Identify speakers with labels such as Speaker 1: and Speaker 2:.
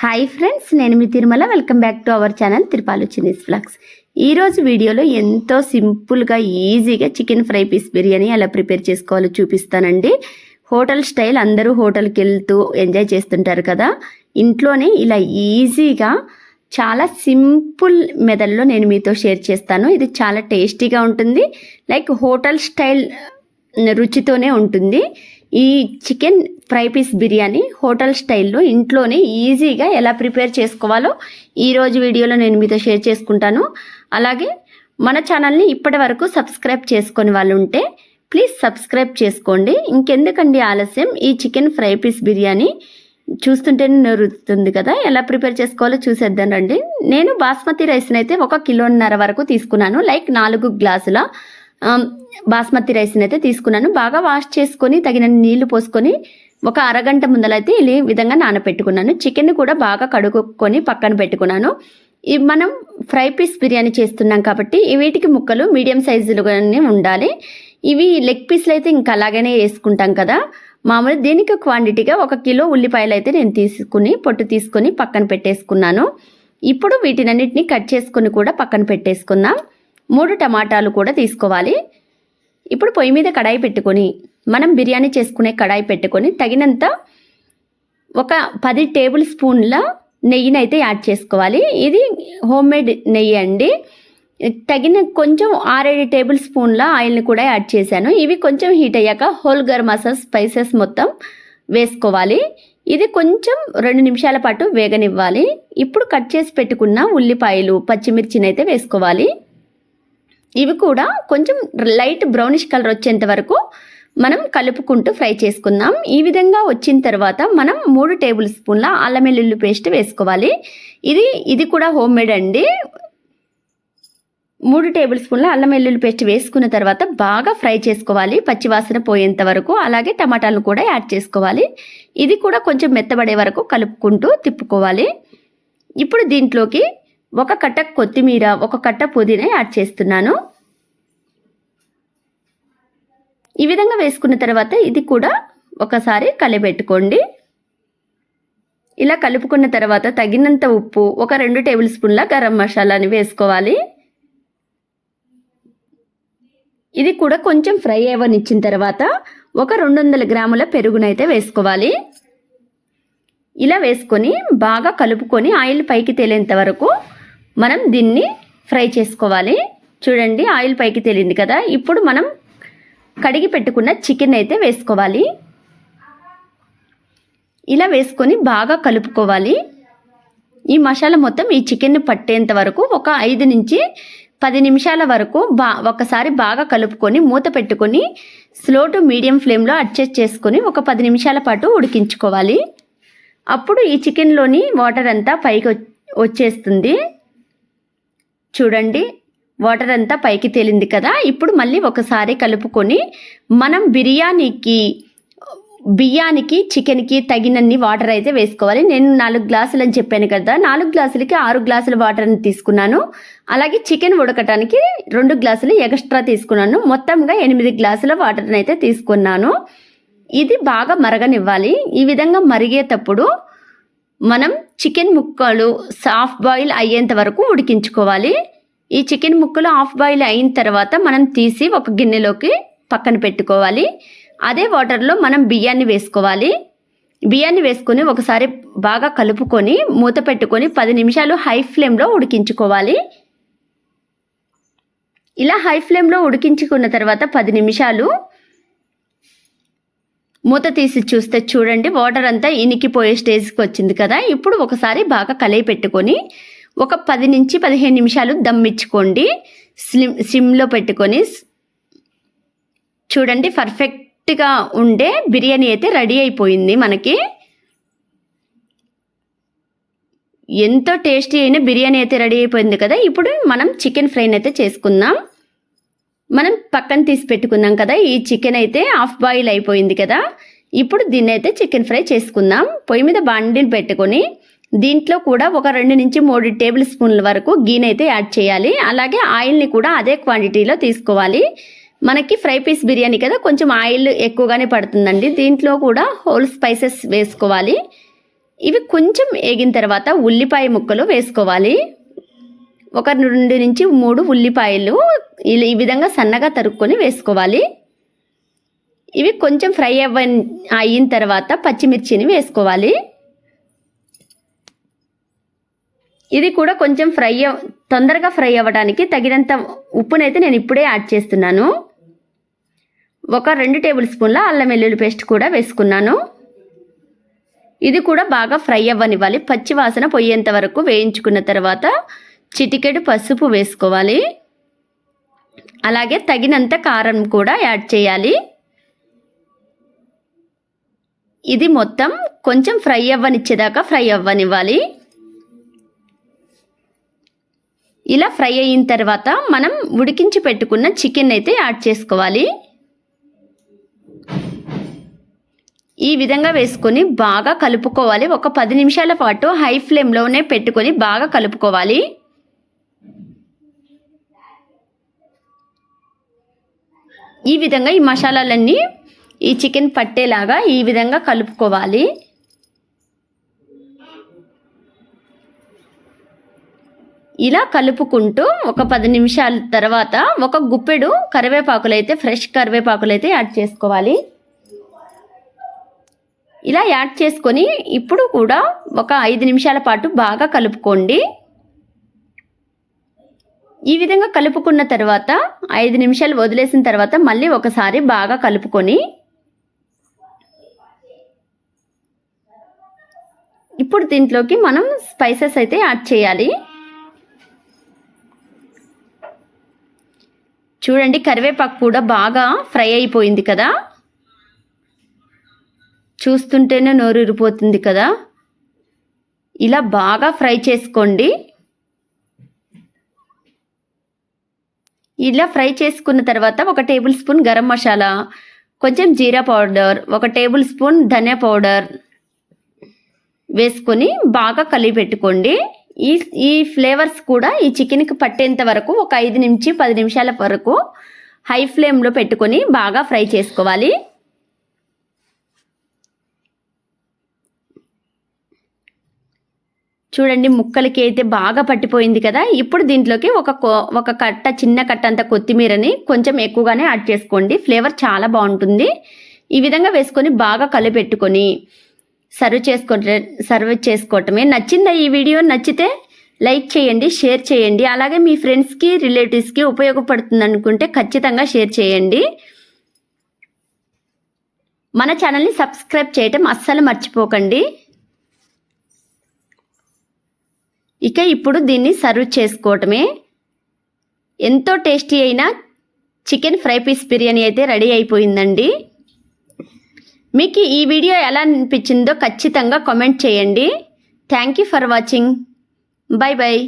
Speaker 1: Hi friends నేను మీ Tirumala. Welcome back to our channel Tirupalu చిన్నీస్ vlogs ఈరోజు వీడియోలో ఎంతో సింపుల్గా ఈజీగా చికెన్ ఫ్రై పీస్ బిర్యానీ ఎలా ప్రిపేర్ చేసుకోవాలో చూపిస్తానండి. హోటల్ స్టైల్ అందరూ హోటల్కి వెళ్తూ ఎంజాయ్ చేస్తుంటారు కదా. ఇంట్లోనే ఇలా ఈజీగా చాలా సింపుల్ మెథడ్లో నేను మీతో షేర్ చేస్తాను. ఇది చాలా టేస్టీగా ఉంటుంది. లైక్ హోటల్ స్టైల్ రుచితోనే ఉంటుంది. ఈ chicken fry piece biryani hotel స్టైల్లో ఇంట్లోనే ఈజీగా ఎలా ప్రిపేర్ చేసుకోవాలో ఈరోజు వీడియోలో నేను మీతో షేర్ చేసుకుంటాను. అలాగే మన ఛానల్ని ఇప్పటి వరకు సబ్స్క్రైబ్ చేసుకొని వాళ్ళు ఉంటే ప్లీజ్ సబ్స్క్రైబ్ చేసుకోండి. ఇంకెందుకండి ఆలస్యం? ఈ చికెన్ ఫ్రై పీస్ బిర్యానీ చూస్తుంటేనే నొరుతుంది కదా? ఎలా ప్రిపేర్ చేసుకోవాలో చూసేద్దాం రండి. నేను బాస్మతి రైస్ని అయితే ఒక కిలోన్నర వరకు తీసుకున్నాను. లైక్ నాలుగు గ్లాసుల బాస్మతి రైస్ని అయితే తీసుకున్నాను. బాగా వాష్ చేసుకొని తగిన నీళ్ళు పోసుకొని ఒక అరగంట ముందలైతే ఈ విధంగా నానబెట్టుకున్నాను. చికెన్ కూడా బాగా కడుక్కొని పక్కన పెట్టుకున్నాను. ఇవి మనం ఫ్రై పీస్ బిర్యానీ చేస్తున్నాం కాబట్టి వీటికి ముక్కలు మీడియం సైజులుగానే ఉండాలి. ఇవి లెగ్ పీస్లు అయితే ఇంకా అలాగనే వేసుకుంటాం కదా. మామూలు దీనికి క్వాంటిటీగా ఒక కిలో ఉల్లిపాయలు అయితే నేను తీసుకుని పొట్టు తీసుకొని పక్కన పెట్టేసుకున్నాను. ఇప్పుడు వీటినన్నిటిని కట్ చేసుకుని కూడా పక్కన పెట్టేసుకుందాం. మూడు టమాటాలు కూడా తీసుకోవాలి. ఇప్పుడు పొయ్యి మీద కడాయి పెట్టుకొని మనం బిర్యానీ చేసుకునే కడాయి పెట్టుకొని తగినంత ఒక పది టేబుల్ స్పూన్ల నెయ్యిని అయితే యాడ్ చేసుకోవాలి. ఇది హోమ్ మేడ్ నెయ్యి అండి. తగిన కొంచెం ఆరేడు టేబుల్ స్పూన్ల ఆయిల్ని కూడా యాడ్ చేశాను. ఇవి కొంచెం హీట్ అయ్యాక హోల్ గరం మసాలా స్పైసెస్ మొత్తం వేసుకోవాలి. ఇది కొంచెం రెండు నిమిషాల పాటు వేగనివ్వాలి. ఇప్పుడు కట్ చేసి పెట్టుకున్న ఉల్లిపాయలు పచ్చిమిర్చిని అయితే వేసుకోవాలి. ఇవి కూడా కొంచెం లైట్ బ్రౌనిష్ కలర్ వచ్చేంత వరకు మనం కలుపుకుంటూ ఫ్రై చేసుకుందాం. ఈ విధంగా వచ్చిన తర్వాత మనం మూడు టేబుల్ స్పూన్ల అల్లం వెల్లుల్లి పేస్ట్ వేసుకోవాలి. ఇది ఇది కూడా హోమ్ మేడ్ అండి. మూడు టేబుల్ స్పూన్ల అల్లం వెల్లుల్లి పేస్ట్ వేసుకున్న తర్వాత బాగా ఫ్రై చేసుకోవాలి. పచ్చివాసన పోయేంత వరకు అలాగే టమాటాలను కూడా యాడ్ చేసుకోవాలి. ఇది కూడా కొంచెం మెత్తబడే వరకు కలుపుకుంటూ తిప్పుకోవాలి. ఇప్పుడు దీంట్లోకి ఒక కట్ట కొత్తిమీర ఒక కట్ట పుదీనా యాడ్ చేస్తున్నాను. ఈ విధంగా వేసుకున్న తర్వాత ఇది కూడా ఒకసారి కలిపెట్టుకోండి. ఇలా కలుపుకున్న తర్వాత తగినంత ఉప్పు ఒక రెండు టేబుల్ స్పూన్ల గరం మసాలాని వేసుకోవాలి. ఇది కూడా కొంచెం ఫ్రై అవ్వనిచ్చిన తర్వాత ఒక రెండు వందల గ్రాముల పెరుగునైతే వేసుకోవాలి. ఇలా వేసుకొని బాగా కలుపుకొని ఆయిల్ పైకి తేలేంత వరకు మనం దీన్ని ఫ్రై చేసుకోవాలి. చూడండి ఆయిల్ పైకి తేలింది కదా. ఇప్పుడు మనం కడిగి పెట్టుకున్న చికెన్ అయితే వేసుకోవాలి. ఇలా వేసుకొని బాగా కలుపుకోవాలి. ఈ మసాలా మొత్తం ఈ చికెన్ పట్టేంత వరకు ఒక ఐదు నుంచి పది నిమిషాల వరకు బా ఒకసారి బాగా కలుపుకొని మూత పెట్టుకొని స్లో టు మీడియం ఫ్లేమ్లో అడ్జస్ట్ చేసుకొని ఒక పది నిమిషాల పాటు ఉడికించుకోవాలి. అప్పుడు ఈ చికెన్లోని వాటర్ అంతా పైకి వచ్చేస్తుంది. చూడండి వాటర్ అంతా పైకి తేలింది కదా? ఇప్పుడు మళ్ళీ ఒకసారి కలుపుకొని మనం బిర్యానీకి బియ్యానికి చికెన్కి తగినన్ని వాటర్ అయితే వేసుకోవాలి. నేను నాలుగు గ్లాసులు అని చెప్పాను కదా నాలుగు గ్లాసులకి ఆరు గ్లాసుల వాటర్ని తీసుకున్నాను. అలాగే చికెన్ ఉడకటానికి రెండు గ్లాసులు ఎక్స్ట్రా తీసుకున్నాను. మొత్తంగా ఎనిమిది గ్లాసుల వాటర్ని అయితే తీసుకున్నాను. ఇది బాగా మరగనివ్వాలి. ఈ విధంగా మరిగేటప్పుడు మనం చికెన్ ముక్కలు సాఫ్ట్ బాయిల్ అయ్యేంత వరకు ఉడికించుకోవాలి. ఈ చికెన్ ముక్కలు హాఫ్ బాయిల్ అయిన తర్వాత మనం తీసి ఒక గిన్నెలోకి పక్కన పెట్టుకోవాలి. అదే వాటర్లో మనం బియ్యాన్ని వేసుకోవాలి. బియ్యాన్ని వేసుకొని ఒకసారి బాగా కలుపుకొని మూత పెట్టుకొని పది నిమిషాలు హై ఫ్లేమ్లో ఉడికించుకోవాలి. ఇలా హై ఫ్లేమ్లో ఉడికించుకున్న తర్వాత పది నిమిషాలు మూత తీసి చూస్తే చూడండి వాటర్ అంతా ఇనికిపోయే స్టేజ్కి వచ్చింది కదా. ఇప్పుడు ఒకసారి బాగా కలయి పెట్టుకొని ఒక పది నుంచి పదిహేను నిమిషాలు దమ్మిచ్చుకోండి స్లిమ్ సిమ్లో పెట్టుకొని చూడండి పర్ఫెక్ట్గా ఉండే బిర్యానీ అయితే రెడీ అయిపోయింది మనకి. ఎంతో టేస్టీ అయిన బిర్యానీ అయితే రెడీ అయిపోయింది కదా. ఇప్పుడు మనం చికెన్ ఫ్రైని అయితే చేసుకుందాం. మనం పక్కన తీసి పెట్టుకున్నాం కదా ఈ చికెన్ అయితే హాఫ్ బాయిల్ అయిపోయింది కదా. ఇప్పుడు దీన్ని అయితే చికెన్ ఫ్రై చేసుకుందాం. పొయ్యి మీద బండిని పెట్టుకొని దీంట్లో కూడా ఒక రెండు నుంచి మూడు టేబుల్ స్పూన్ల వరకు గీనె అయితే యాడ్ చేయాలి. అలాగే ఆయిల్ని కూడా అదే క్వాంటిటీలో తీసుకోవాలి. మనకి ఫ్రై పీస్ బిర్యానీ కదా కొంచెం ఆయిల్ ఎక్కువగానే పడుతుందండి. దీంట్లో కూడా హోల్ స్పైసెస్ వేసుకోవాలి. ఇవి కొంచెం ఏగిన తర్వాత ఉల్లిపాయ ముక్కలు వేసుకోవాలి. ఒక రెండు నుంచి మూడు ఉల్లిపాయలు ఇలా ఈ విధంగా సన్నగా తరుక్కొని వేసుకోవాలి. ఇవి కొంచెం ఫ్రై అవ్వ అయిన తర్వాత పచ్చిమిర్చిని వేసుకోవాలి. ఇది కూడా కొంచెం ఫ్రై తొందరగా ఫ్రై అవ్వడానికి తగినంత ఉప్పునైతే నేను ఇప్పుడే యాడ్ చేస్తున్నాను. ఒక రెండు టేబుల్ స్పూన్ల అల్లం వెల్లుల్లి పేస్ట్ కూడా వేసుకున్నాను. ఇది కూడా బాగా ఫ్రై అవ్వనివ్వాలి. పచ్చి వాసన పోయేంత వరకు వేయించుకున్న తర్వాత చిటికెడు పసుపు వేసుకోవాలి. అలాగే తగినంత కారం కూడా యాడ్ చేయాలి. ఇది మొత్తం కొంచెం ఫ్రై అవ్వనిచ్చేదాకా ఫ్రై అవ్వనివ్వాలి. ఇలా ఫ్రై అయిన తర్వాత మనం ఉడికించి పెట్టుకున్న చికెన్ అయితే యాడ్ చేసుకోవాలి. ఈ విధంగా వేసుకొని బాగా కలుపుకోవాలి. ఒక పది నిమిషాల పాటు హై ఫ్లేమ్లోనే పెట్టుకొని బాగా కలుపుకోవాలి. ఈ విధంగా ఈ మసాలాలన్నీ ఈ చికెన్ పట్టేలాగా ఈ విధంగా కలుపుకోవాలి. ఇలా కలుపుకుంటూ ఒక పది నిమిషాల తర్వాత ఒక గుప్పెడు కరివేపాకులు అయితే ఫ్రెష్ కరివేపాకులు అయితే యాడ్ చేసుకోవాలి. ఇలా యాడ్ చేసుకొని ఇప్పుడు కూడా ఒక ఐదు నిమిషాల పాటు బాగా కలుపుకోండి. ఈ విధంగా కలుపుకున్న తర్వాత ఐదు నిమిషాలు వదిలేసిన తర్వాత మళ్ళీ ఒకసారి బాగా కలుపుకొని ఇప్పుడు దీంట్లోకి మనం స్పైసెస్ అయితే యాడ్ చేయాలి. చూడండి కరివేపాకు కూడా బాగా ఫ్రై అయిపోయింది కదా. చూస్తుంటేనే నోరురిపోతుంది కదా. ఇలా బాగా ఫ్రై చేసుకోండి. ఇలా ఫ్రై చేసుకున్న తర్వాత ఒక టేబుల్ స్పూన్ గరం మసాలా కొంచెం జీరా పౌడర్ ఒక టేబుల్ స్పూన్ ధనియా పౌడర్ వేసుకొని బాగా కలిపి పెట్టుకోండి. ఈ ఈ ఫ్లేవర్స్ కూడా ఈ చికెన్కి పట్టేంత వరకు ఒక ఐదు నుంచి పది నిమిషాల వరకు హై ఫ్లేమ్లో పెట్టుకొని బాగా ఫ్రై చేసుకోవాలి. చూడండి ముక్కలకి అయితే బాగా పట్టిపోయింది కదా. ఇప్పుడు దీంట్లోకి ఒక ఒక కట్ట చిన్న కట్ట అంత కొత్తిమీరని కొంచెం ఎక్కువగానే యాడ్ చేసుకోండి. ఫ్లేవర్ చాలా బాగుంటుంది. ఈ విధంగా వేసుకొని బాగా కలిపెట్టుకొని సర్వ్ చేసుకో సర్వ్ చేసుకోవటమే. నచ్చిందా ఈ వీడియో? నచ్చితే లైక్ చేయండి షేర్ చేయండి. అలాగే మీ ఫ్రెండ్స్కి రిలేటివ్స్కి ఉపయోగపడుతుంది అనుకుంటే ఖచ్చితంగా షేర్ చేయండి. మన ఛానల్ని సబ్స్క్రైబ్ చేయటం అస్సలు మర్చిపోకండి. ఇక ఇప్పుడు దీన్ని సర్వ్ చేసుకోవటమే. ఎంతో టేస్టీ అయిన చికెన్ ఫ్రై పీస్ బిర్యానీ అయితే రెడీ అయిపోయిందండి. మీకు ఈ వీడియో ఎలా అనిపించిందో ఖచ్చితంగా కామెంట్ చేయండి. Thank you for watching. Bye bye